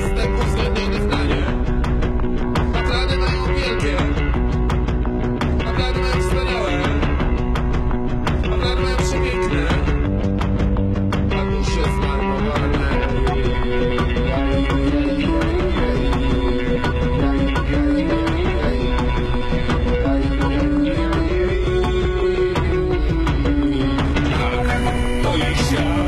jestem uwzględniony w planie. Naklady mają wielkie. Naklady mają wspaniałe. Naklady mają przepiękne. A dusze zmarnowane. Tak.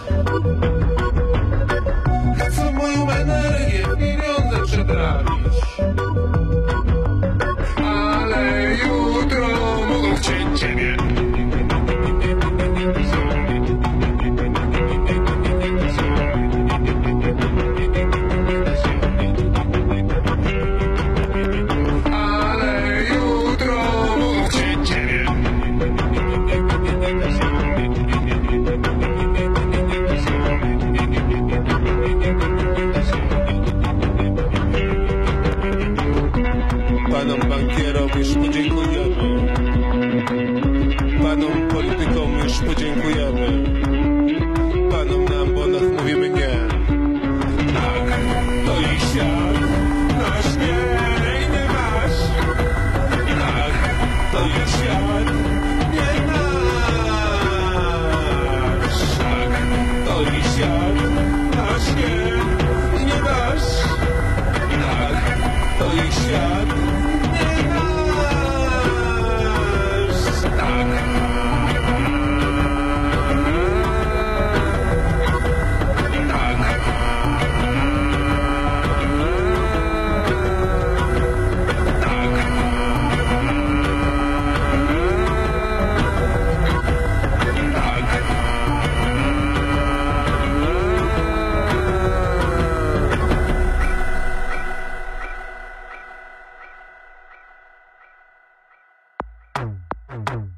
Dziękuję. Mm-hmm.